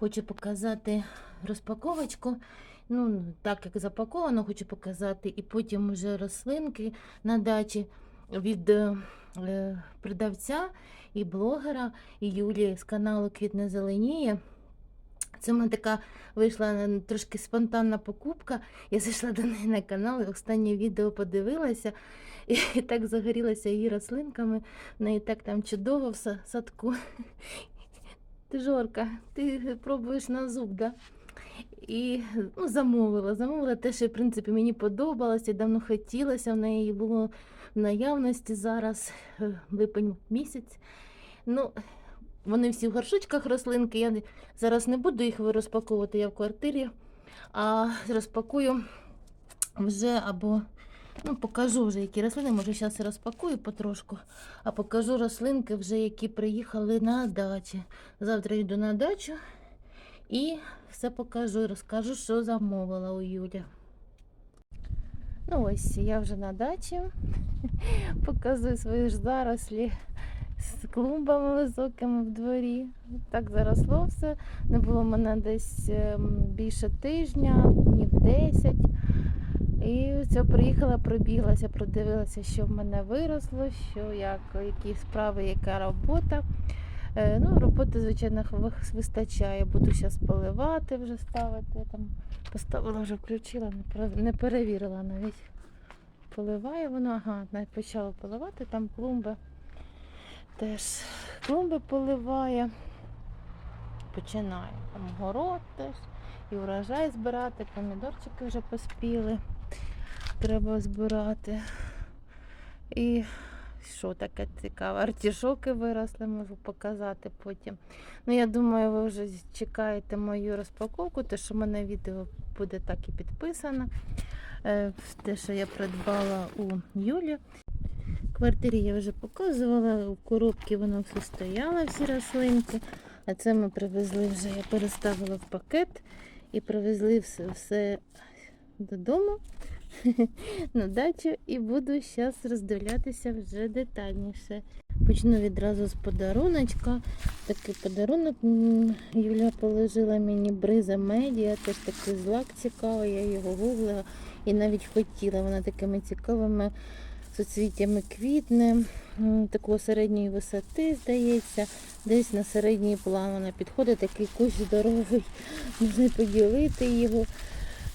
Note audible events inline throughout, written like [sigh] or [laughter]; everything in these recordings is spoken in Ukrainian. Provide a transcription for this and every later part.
Хочу показати розпаковочку. Ну, так як запаковано, хочу показати. І потім вже рослинки на дачі від е, е, продавця і блогера і Юлії з каналу Квітне Зеленіє. Це в мене така вийшла е, трошки спонтанна покупка. Я зайшла до неї на канал, і останнє відео подивилася і так загорілася її рослинками. В неї так там чудово в садку. Ти Жорка, ти пробуєш на зуб, да? І ну, замовила. Замовила те, що в принципі мені подобалося, давно хотілося. В неї було в наявності зараз е, липень місяць. Ну, вони всі в горшочках рослинки. Я зараз не буду їх розпаковувати, я в квартирі, а розпакую вже або ну, покажу вже, які рослини. Може, зараз розпакую потрошку, а покажу рослинки, вже які приїхали на дачі. Завтра йду на дачу і все покажу і розкажу, що замовила у Юлі. Ну ось я вже на дачі. [laughs] Показую свої ж зарослі з клумбами високими в дворі. Так заросло все. Не було мене десь ем, більше тижня, днів 10. І все, приїхала, пробіглася, продивилася, що в мене виросло, що як, які справи, яка робота. Е, Ну, роботи, звичайно, вистачає. Буду зараз поливати, вже ставити. Там поставила, вже включила, не, перевірила навіть. Поливає воно, ага, навіть почала поливати, там клумби теж клумби поливає. Починає там город теж, і урожай збирати, помідорчики вже поспіли. Треба збирати. І що таке цікаве? Артішоки виросли, можу показати потім. Ну, я думаю, ви вже чекаєте мою розпаковку, те, що в мене відео буде так і підписано. Е, Те, що я придбала у Юлі. В квартирі я вже показувала, у коробці воно все стояло, всі рослинки. А це ми привезли вже, я переставила в пакет і привезли все, все додому [laughs] на дачу і буду зараз роздивлятися вже детальніше. Почну відразу з подаруночка. Такий подарунок Юля положила мені бриза медіа, теж такий злак цікавий, я його гуглила і навіть хотіла. Вона такими цікавими соцвіттями квітне, м, такого середньої висоти, здається, десь на середній план вона підходить, такий кущ здоровий, [laughs] можна поділити його.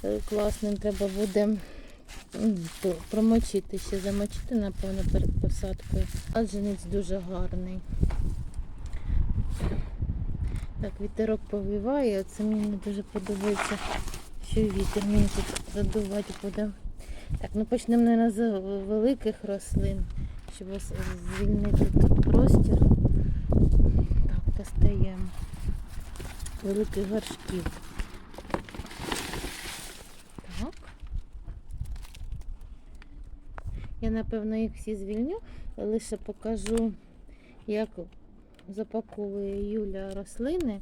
Е, Класним треба буде промочити ще, замочити, напевно, перед посадкою. Адженець дуже гарний. Так, вітерок повіває, це мені дуже подобається, що вітер мені тут задувати буде. Так, ну почнемо наверное, з великих рослин, щоб звільнити тут простір. Так, достаємо великих горшків. Так. Я, напевно, їх всі звільню, лише покажу, як запаковує Юля рослини.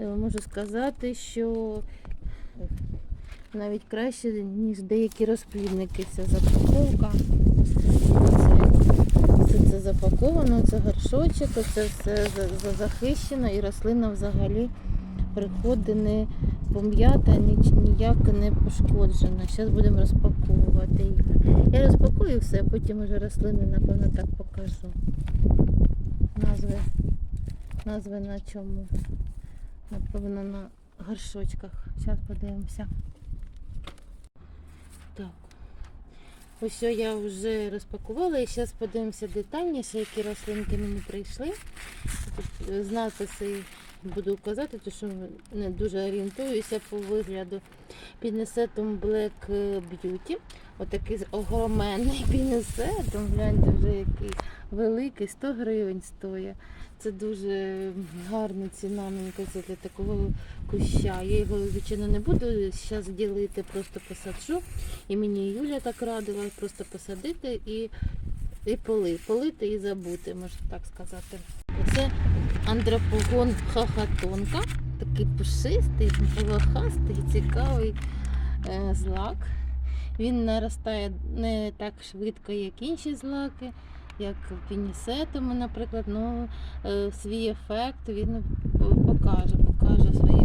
Е, Можу сказати, що навіть краще, ніж деякі розплідники. Ця запаковка. Це, це запаковано, це горшочок, це все за- за- захищено і рослина взагалі приходить не пом'ята, ніяк не пошкоджена. Зараз будемо розпаковувати їх. Я розпакую все, а потім вже рослини, напевно, так покажу. Назви, назви на чому? Напевно, на горшочках. Зараз подивимося. Так. Ось я вже розпакувала і зараз подивимося детальніше, які рослинки мені прийшли. З надписи буду казати, тому що не дуже орієнтуюся по вигляду. Пінесетом Black Beauty. Отакий огроменний [laughs] пінесетом. Гляньте вже який великий, 100 гривень стоїть. Це дуже гарна ціна, мені кажеться, для такого куща. Я його, звичайно, не буду зараз ділити, просто посаджу. І мені Юля так радила просто посадити і, і поли. Полити і забути, можна так сказати. Це андропогон хахатонка. Такий пушистий, волохастий, цікавий е, злак. Він наростає не так швидко, як інші злаки, як пінісетами, наприклад. Ну, е, свій ефект він покаже, покаже свої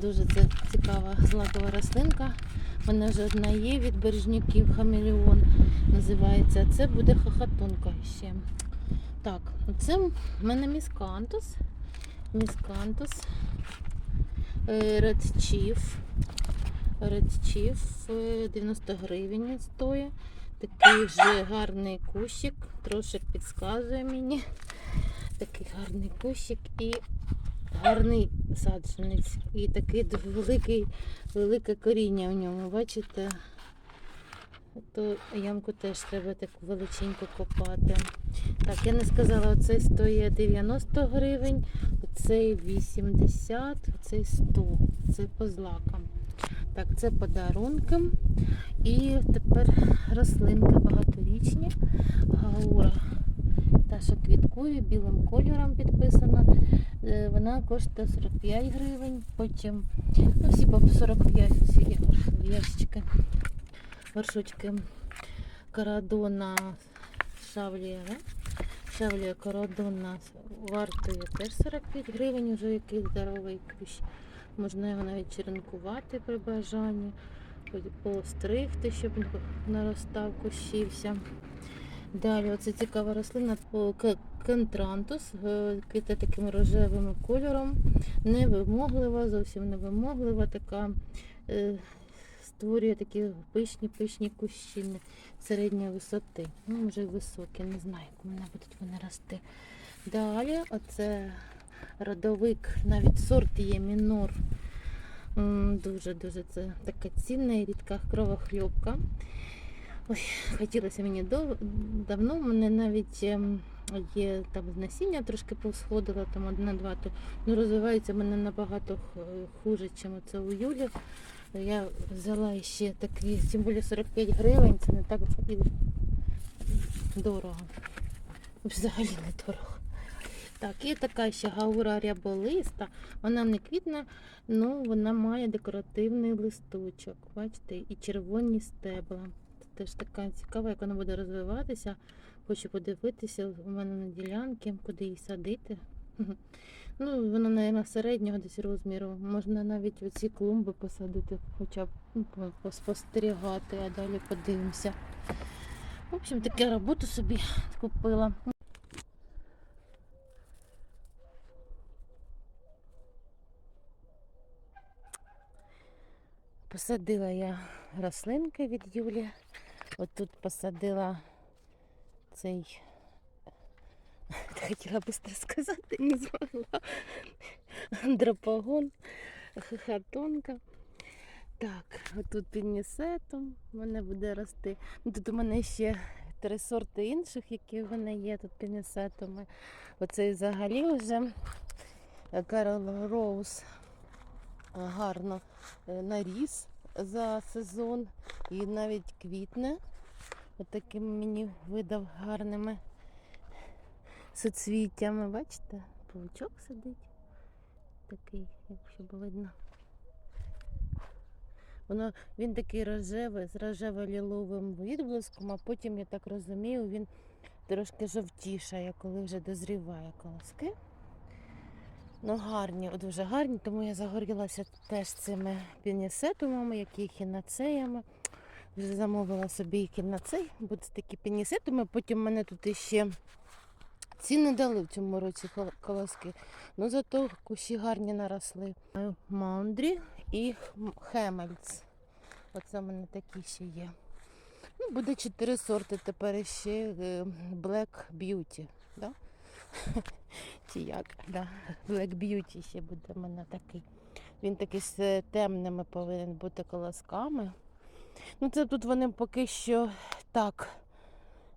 Дуже це цікава злакова рослинка. Вона вже одна є від бережняків хамелеон називається. Це буде хохотунка ще. Так, це в мене міскантус. Міскантус. Chief е, 90 гривень він стоїть. Такий же гарний кущик, трошки підсказує мені. Такий гарний кущик і гарний саджанець. І такий великий, велике коріння в ньому. Бачите? То ямку теж треба таку величеньку копати. Так, я не сказала, оцей стоїть 90 гривень, оцей 80, оцей 100. Це по злакам. Так, це подарунки. І тепер рослинки багаторічні. Гаура. Та, що квіткує, білим кольором підписана. Е, Вона коштує 45 гривень. Потім ну, всі по 45 ці ящички. Горшочки Карадона Шавлія. Шавлія Карадона вартує теж 45 гривень, вже який здоровий кущ. Можна його навіть черенкувати при бажанні, постригти, щоб наростав, кущився. Далі, оце цікава рослина кентрантус, е, квіте таким рожевим кольором, невимоглива, зовсім невимоглива, така е, створює такі пишні пишні кущі середньої висоти. Ну, й високі, не знаю, як мене будуть вони рости. Далі, оце родовик, навіть сорт є мінор. Дуже-дуже це така цінна і рідка кровохльопка. Ой, хотілося мені дов... давно. У мене навіть ем, є там насіння трошки повсходило, там одна-два, то ну, розвивається в мене набагато хуже, ніж це у Юлі. Я взяла ще такі, тим більше 45 гривень, це не так і дорого. Взагалі не дорого. Так, і така ще гаура ряболиста. Вона не квітне, ну вона має декоративний листочок. Бачите, і червоні стебла. Це теж така цікава, як вона буде розвиватися. Хочу подивитися у мене на ділянці, куди її садити. Ну, вона, мабуть, середнього десь розміру. Можна навіть оці клумби посадити, хоча б ну, поспостерігати, а далі подивимося. В общем, таку роботу собі купила. Посадила я рослинки від Юлі. От тут посадила цей. Хотіла быстро сказати, не змогла. Андропогон, хатонка. Так, отут пінісетом в мене буде рости. Ну, Тут у мене ще три сорти інших, які в мене є тут пінісетами. Оцей взагалі вже Карл Роуз гарно е, наріс за сезон і навіть квітне. Отаким мені видав гарними соцвіттями. Бачите? Павучок сидить. Такий, якщо б видно. Воно, він такий рожевий, з рожево-ліловим відблиском, а потім, я так розумію, він трошки жовтішає, коли вже дозріває колоски. Ну, гарні, дуже гарні, тому я загорілася теж цими пінісетумами, які хінацеями. Вже замовила собі кінацей, будуть такі пінісетуми. Потім мене тут іще ціни дали в цьому році колоски. Ну зато кущі гарні наросли. Маундрі і Хемельц. Оце в мене такі ще є. Ну, буде чотири сорти тепер ще е, Black Beauty. Да? [laughs] Чи як? Да. Black Beauty ще буде в мене такий. Він такий з е, темними повинен бути колосками. Ну, це тут вони поки що так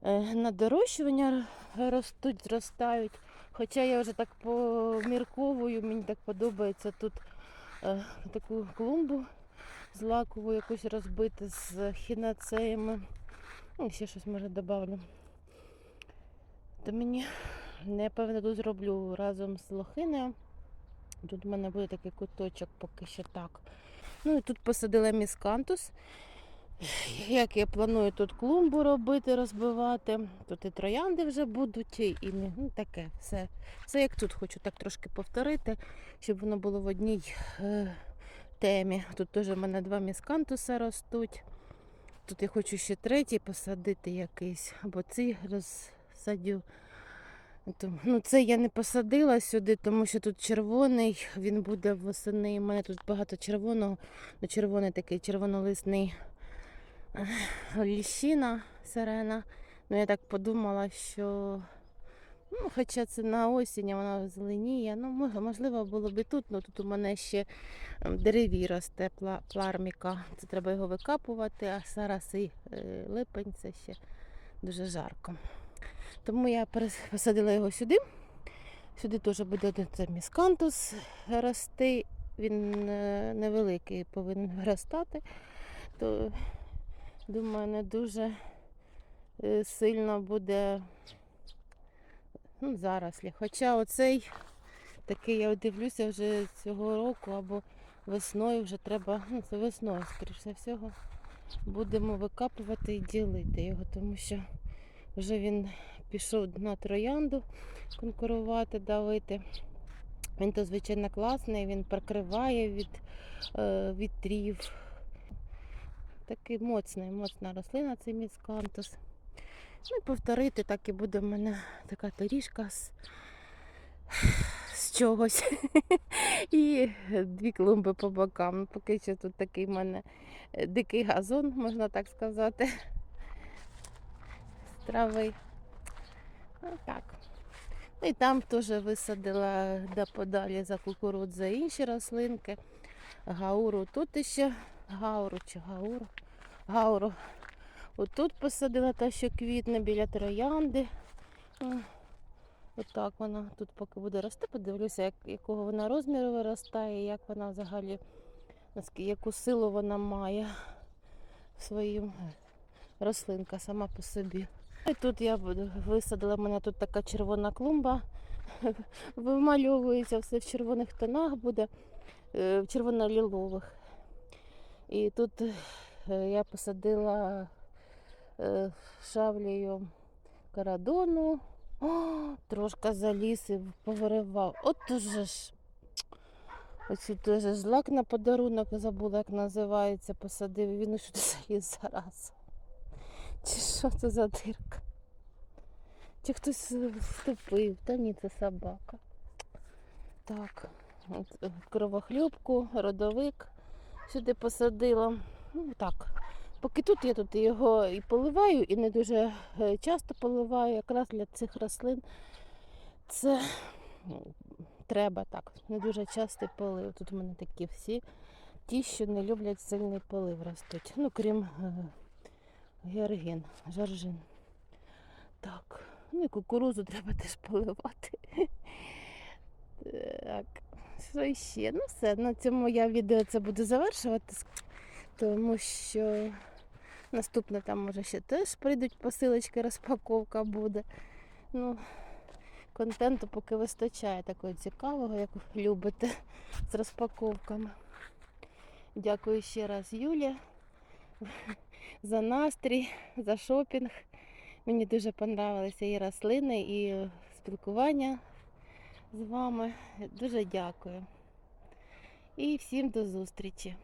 е, на дорощування ростуть, зростають. Хоча я вже так помірковую, мені так подобається тут е, таку клумбу злакову якусь розбити з хінацеями. Ну, ще щось може додавлю. То мені напевно тут зроблю разом з лохиною. Тут в мене буде такий куточок поки що так. Ну і тут посадила міскантус. Як я планую тут клумбу робити, розбивати. Тут і троянди вже будуть, і ну, таке все. Все як тут хочу так трошки повторити, щоб воно було в одній е, темі. Тут теж в мене два міскантуса ростуть. Тут я хочу ще третій посадити якийсь, або цей розсадю. Ну, це я не посадила сюди, тому що тут червоний, він буде восени. У мене тут багато червоного, ну червоний такий червонолисний ліщина сирена. Ну, я так подумала, що ну, хоча це на осінь, вона зеленіє. Ну, можливо, було б і тут, але тут у мене ще ем, дереві росте пла- пларміка. Це треба його викапувати, а зараз і е, липень це ще дуже жарко. Тому я посадила його сюди. Сюди теж буде один міскантус рости. Він е, невеликий повинен [laughs] виростати. То, думаю, не дуже е, сильно буде ну, зарослі. Хоча оцей такий, я дивлюся, вже цього року або весною вже треба, ну це весною, скоріше всього, будемо викапувати і ділити його, тому що вже він пішов на троянду конкурувати, давити. Він то, звичайно, класний, він прикриває від е, вітрів. Такий моцний, моцна рослина, цей міскантус. Ну повторити, так і буде в мене така доріжка з, з чогось. і дві клумби по бокам. Поки що тут такий в мене е, дикий газон, можна так сказати. З трави. Ну, так. Ну, І там теж висадила де подалі за кукурудза інші рослинки. Гауру тут ще гауру чи гауру. Гауру. Отут посадила та, що квітне біля троянди. Отак вона тут поки буде рости. Подивлюся, як, якого вона розміру виростає, як вона взагалі, яку силу вона має своїм рослинка сама по собі. І тут я висадила, в мене тут така червона клумба. [laughs] Вимальовується все в червоних тонах буде, е, в червоно-лілових. І тут е, я посадила е, шавлею карадону. О, трошки заліз і повиривав. От уже ж. Оцю теж злак на подарунок забула, як називається, посадив. Він що [laughs] заліз зараз. Чи що це за дирка? Чи хтось е, вступив? Та ні, це собака. Так, кровохлюбку, родовик сюди посадила. Ну так. Поки тут я тут його і поливаю, і не дуже е, часто поливаю, якраз для цих рослин це ну, треба так. Не дуже частий полив. Тут у мене такі всі ті, що не люблять сильний полив ростуть. Ну, крім е, георгін, жаржин. Так. Ну і кукурузу [laughs] треба теж поливати. Так. Що ще? Ну все, на цьому я відео це буду завершувати, тому що наступне там може ще теж прийдуть посилочки, розпаковка буде. Ну, контенту поки вистачає такого цікавого, як любите, з розпаковками. Дякую ще раз Юлі за настрій, за шопінг. Мені дуже понравилися і рослини, і спілкування з вами. Дуже дякую. І всім до зустрічі.